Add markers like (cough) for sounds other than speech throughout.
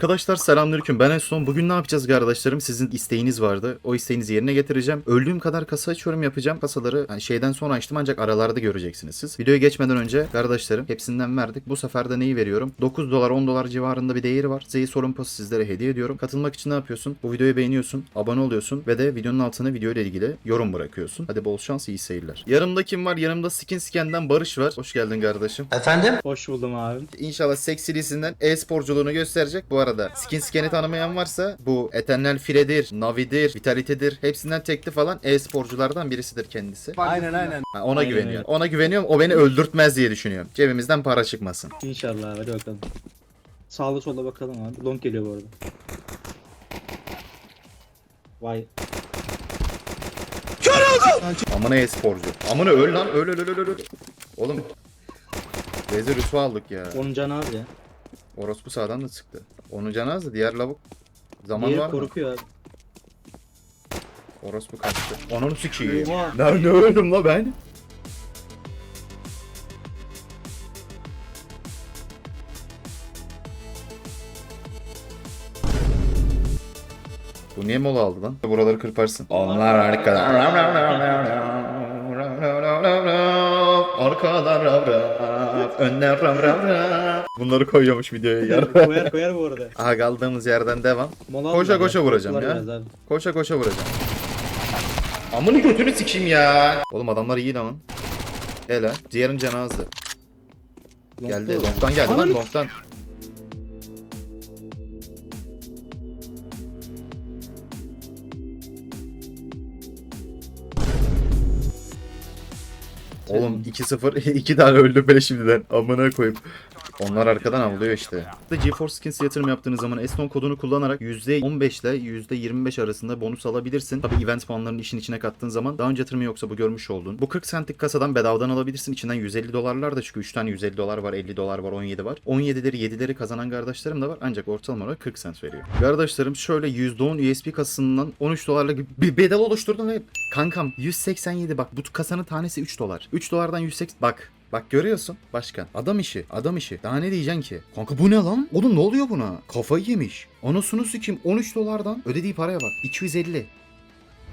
Arkadaşlar selamünaleyküm. Ben en son bugün ne yapacağız kardeşlerim? Sizin isteğiniz vardı. O isteğinizi yerine getireceğim. Öldüğüm kadar kasa açıyorum yapacağım. Kasaları hani şeyden sonra açtım ancak aralarda göreceksiniz siz. Videoya geçmeden önce kardeşlerim hepsinden verdik. Bu sefer de neyi veriyorum? 9 dolar 10 dolar civarında bir değeri var. Zeyi sorun pası sizlere hediye ediyorum. Katılmak için ne yapıyorsun? Bu videoyu beğeniyorsun, abone oluyorsun ve de videonun altına video ile ilgili yorum bırakıyorsun. Hadi bol şans, iyi seyirler. Yanımda kim var? Yanımda Skin Scan'den Barış var. Hoş geldin kardeşim. Efendim? Hoş buldum abi. İnşallah seksilisinden e-sporculuğunu gösterecek. Bu arada Skin Scan'i tanımayan varsa bu Eternal Fire'dir, Navi'dir, Vitality'dir. Hepsinden tekli falan e-sporculardan birisidir kendisi. Aynen aynen. Ha, ona Aynen güveniyorum. öyle. Ona güveniyorum. O beni öldürtmez diye düşünüyorum. Cebimizden para çıkmasın. İnşallah hadi bakalım. Sağda solda bakalım abi. Long geliyor bu arada. Vay. Amına e-sporcu. Amına öl lan. Öl öl öl öl öl. Oğlum. Vezir rüsva aldık ya. Onun canı az ya. Orospu sağdan da çıktı. Onun canı azdı. Diğer lavuk. Zaman Diğeri var mı? korkuyor abi. Orospu kaçtı. Ananı sikeyim. Oha. Ne, ne öldüm la ben? Bu niye mola aldı lan? Buraları kırparsın. Onlar arkada. Arkadan rav. Önler. Bunları koyuyormuş videoya (laughs) yer. koyar koyar bu arada. Aha kaldığımız yerden devam. Mola Koşa koşa ya, vuracağım ya. biraz abi. Koşa koşa vuracağım. Amını götünü sikeyim ya. Oğlum adamlar iyi lan. Hele. Diğerin cenazı. Geldi. Long'dan geldi lan long'dan. Oğlum 2-0 2 (laughs) tane öldü bile şimdiden. Amına koyup. Onlar arkadan avlıyor işte. GeForce Skins yatırım yaptığınız zaman Eston kodunu kullanarak %15 ile %25 arasında bonus alabilirsin. Tabi event puanlarını işin içine kattığın zaman daha önce yatırımı yoksa bu görmüş olduğun. Bu 40 centlik kasadan bedavadan alabilirsin. İçinden 150 dolarlar da çıkıyor. 3 tane 150 dolar var, 50 dolar var, 17 var. 17'leri 7'leri kazanan kardeşlerim de var. Ancak ortalama olarak 40 cent veriyor. Kardeşlerim şöyle %10 USB kasasından 13 dolarlık bir bedel oluşturdum ve kankam 187 bak bu kasanın tanesi 3 dolar. 3 dolardan 180 bak Bak görüyorsun başkan. Adam işi. Adam işi. Daha ne diyeceksin ki? Kanka bu ne lan? Oğlum ne oluyor buna? Kafayı yemiş. Anasını sikim 13 dolardan ödediği paraya bak. 250.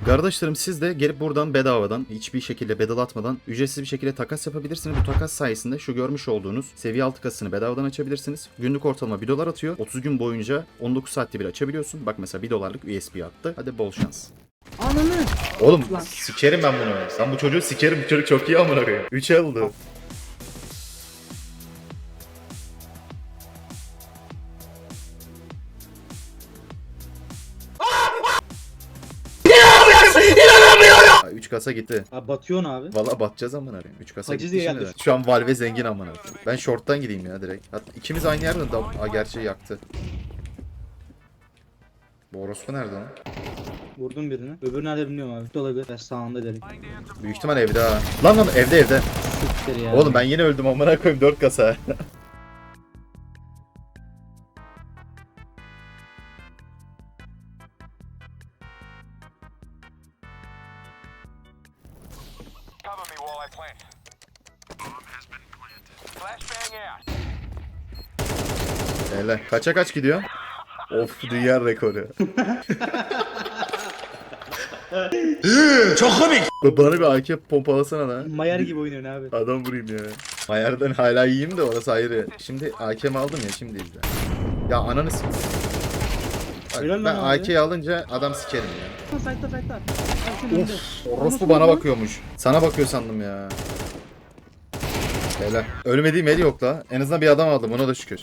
Kardeşlerim siz de gelip buradan bedavadan hiçbir şekilde bedel atmadan ücretsiz bir şekilde takas yapabilirsiniz. Bu takas sayesinde şu görmüş olduğunuz seviye altı kasasını bedavadan açabilirsiniz. Günlük ortalama 1 dolar atıyor. 30 gün boyunca 19 saatte bir açabiliyorsun. Bak mesela 1 dolarlık USB attı. Hadi bol şans. Ananı. Oğlum Lan. sikerim ben bunu. Sen bu çocuğu sikerim. Bu çocuk çok iyi amına koyayım. 3 oldu. Kasa gitti. Abi batıyorsun abi. Valla batacağız amına koyayım. 3 kasa Haciz gitti şimdi de. Şu an Valve zengin amına koyayım. Ben short'tan gideyim ya direkt. Hatta ikimiz aynı yerden da Aa, gerçi yaktı. Bu orospu nerede lan? Vurdum birini. Öbürü nerede bilmiyorum abi. De olabilir. Ben sağında dedik. Büyük ihtimal evde ha. Lan lan evde evde. Siktir ya. Oğlum ben yine öldüm amına koyayım 4 kasa. (laughs) Hele. Kaça kaç gidiyor? Of dünya rekoru. Çok komik. Bana bir AK pompalasana lan. Mayar gibi oynuyorsun abi. Adam vurayım ya. Mayardan hala yiyeyim de orası ayrı. Şimdi AK'mi aldım ya şimdi izle. Ya ananı s- Helal lan ben abi. AK'yi alınca adam sikerim ya. Senin önünde. Orospu bana bakıyormuş. Sana bakıyor sandım ya. Hele. Ölmediğim el yok la. En azından bir adam aldım ona da şükür.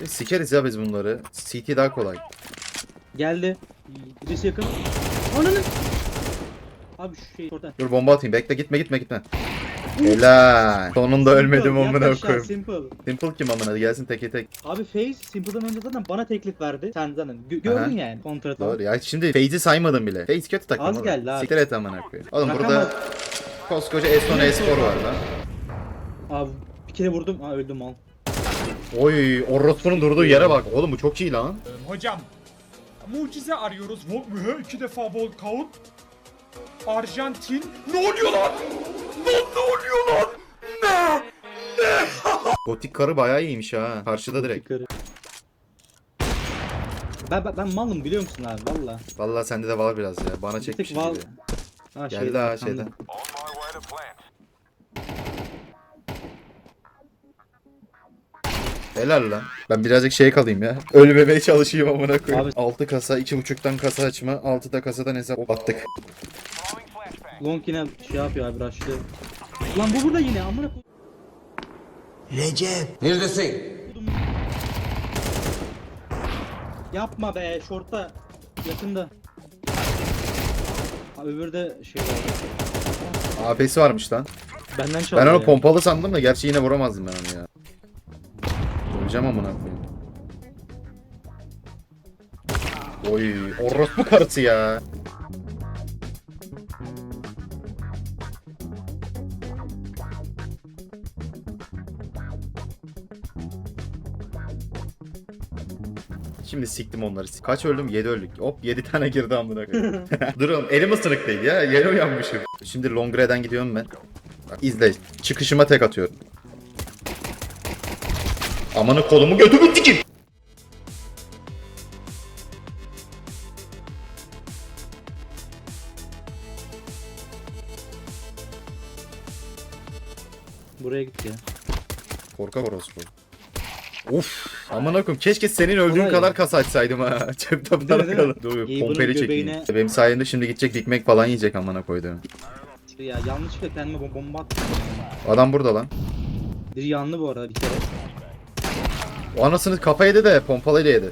E, Sikeriz ya biz bunları. CT daha kolay. Geldi. Birisi yakın. Ananı. Abi şu şey orada. Dur bomba atayım. Bekle gitme gitme gitme. Helal. Sonunda ölmedim amına koyayım. Simple. Simple kim amına gelsin teke tek. Abi Face Simple'dan önce zaten bana teklif verdi. Sen zaten gö- gördün Aha. yani kontratı. Doğru ya şimdi Faze'i saymadım bile. Faze kötü takım Az oğlum. geldi abi. Siktir et amına koyayım. Oğlum Rakam burada koskoca Eston Espor var lan. Abi bir kere vurdum. Aa öldüm mal. Oy Orospu'nun durduğu yere bak. Oğlum bu çok iyi lan. Hocam mucize arıyoruz. Vol iki defa vol count. Arjantin. Ne oluyor lan? Lan ne oluyor lan? Ne? (laughs) Gotik karı bayağı iyiymiş ha. Karşıda direkt. Ben, ben, ben malım biliyor musun abi valla. Vallahi sende de var biraz ya. Bana çekmiş val... gibi. Ha, Geldi şeyden, ha şeyden. Helal lan. Ben birazcık şey kalayım ya. Ölmemeye çalışayım amına koyayım. Abi- 6 kasa, 2.5'tan kasa açma, 6'da kasadan hesap battık. Throwing flashbang. Long yine şey yapıyor abi rushlıyor. Lan bu burada yine amına koydum. Neredesin? Yapma be şortta yakında. Ha, öbürü de şey var. AP'si varmış lan. Benden Ben çaldı onu ya. pompalı sandım da gerçi yine vuramazdım ben onu ya. Öleceğim amına koyayım. Oy, orospu karısı ya. Şimdi siktim onları. Kaç öldüm? 7 öldük. Hop 7 tane girdi amına koyayım. (laughs) Durun elim ısınık değil ya. Yeni uyanmışım. Şimdi Longre'den gidiyorum ben. Bak izle. Çıkışıma tek atıyorum. Amanı kolumu götümü dikin. Buraya gitti ya. Korkak orospu. Uf, amına koyayım. Keşke senin öldüğün kadar ya. kasa açsaydım ha. Cepte Değil para mi, değil mi? Dur, İyi, çekeyim. göbeğine- Benim sayemde şimdi gidecek Mac falan yiyecek amına koyduğum. Ya yanlışlıkla kendime bom- bomba attım. Adam burada lan. Biri yandı bu arada bir kere. O anasını kafa yedi de pompalıyla yedi.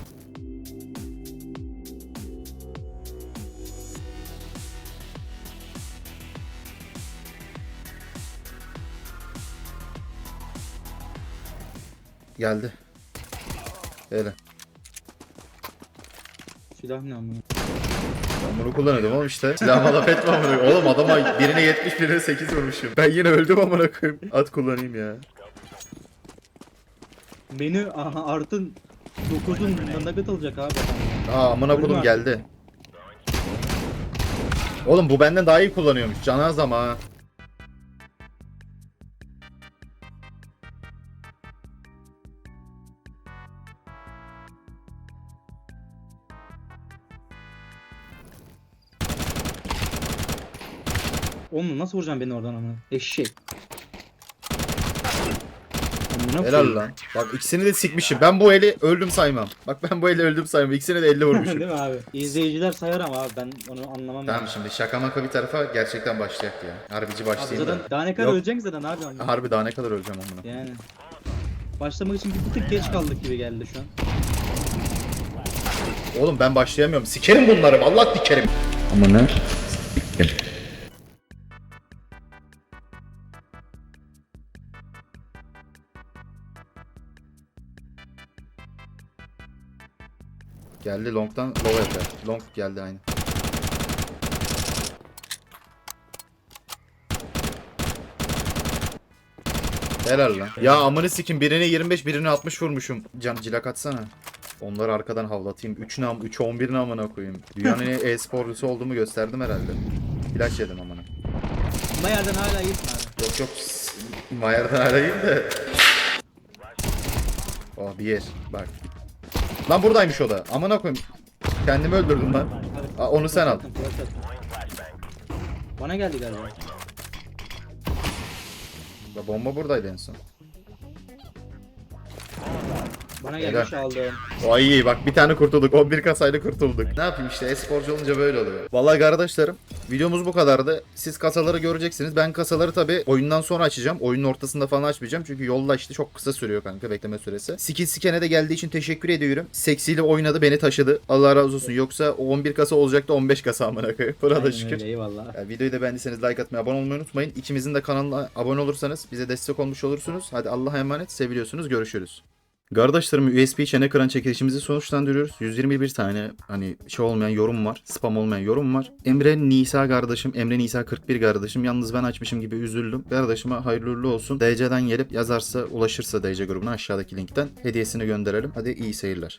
Geldi. Öyle. Silah ne amına. Ben bunu kullanıyordum oğlum işte. Silahıma laf etme amına. Oğlum adama birine 70 birine 8 vurmuşum. Ben yine öldüm amına koyayım. At kullanayım ya. Beni aha, artın 9'un nugget alacak abi. Aa amına Ölüm kodum geldi. Oğlum bu benden daha iyi kullanıyormuş. Canaz ama. ha. Oğlum nasıl vuracaksın beni oradan amına? Eşek. Amına Helal lan. Bak ikisini de sikmişim. Ben bu eli öldüm saymam. Bak ben bu eli öldüm saymam. İkisini de 50 vurmuşum. (laughs) Değil mi abi? İzleyiciler sayar ama abi ben onu anlamam. tamam yani. şimdi şaka maka bir tarafa gerçekten başlayak ya. Harbici Abi başlayayım zaten da. daha ne kadar Yok. öleceksin zaten abi. Yani. Harbi daha ne kadar öleceğim amına. yani. Başlamak için bir tık geç kaldık gibi geldi şu an. Oğlum ben başlayamıyorum. Sikerim bunları. Vallahi dikerim. Amına. Geldi long'dan low yapar. Long geldi aynı. Helal lan. Ya amını sikim birine 25 birine 60 vurmuşum. Can cilak atsana. Onları arkadan havlatayım. 3 nam 3 11 namına koyayım. Dünyanın (laughs) e-sporcusu olduğumu gösterdim herhalde. İlaç yedim amına. Ama yerden hala iyisin abi. Yok yok. Mayer'den arayayım da. Oh bir yer. Bak. Lan buradaymış o da. Amına koyayım. Kendimi öldürdüm lan. Aa, onu sen al. Bana geldi galiba. La Bomba buradaydı en son. Bana Helal. gelmiş aldım. O iyi bak bir tane kurtulduk. 11 kasayla kurtulduk. Ne yapayım işte e-sporcu olunca böyle oluyor. Vallahi kardeşlerim videomuz bu kadardı. Siz kasaları göreceksiniz. Ben kasaları tabi oyundan sonra açacağım. Oyunun ortasında falan açmayacağım. Çünkü yolda işte çok kısa sürüyor kanka bekleme süresi. Skill Scan'e de geldiği için teşekkür ediyorum. Seksiyle oynadı beni taşıdı. Allah razı olsun. Yoksa o 11 kasa olacaktı 15 kasa amına koyayım. Buna da şükür. öyle, eyvallah. Ya videoyu da beğendiyseniz like atmayı, abone olmayı unutmayın. İkimizin de kanalına abone olursanız bize destek olmuş olursunuz. Hadi Allah'a emanet, seviliyorsunuz, görüşürüz. Kardeşlerim USB çene kıran çekilişimizi sonuçlandırıyoruz. 121 tane hani şey olmayan yorum var. Spam olmayan yorum var. Emre Nisa kardeşim. Emre Nisa 41 kardeşim. Yalnız ben açmışım gibi üzüldüm. Kardeşime hayırlı uğurlu olsun. DC'den gelip yazarsa ulaşırsa DC grubuna aşağıdaki linkten hediyesini gönderelim. Hadi iyi seyirler.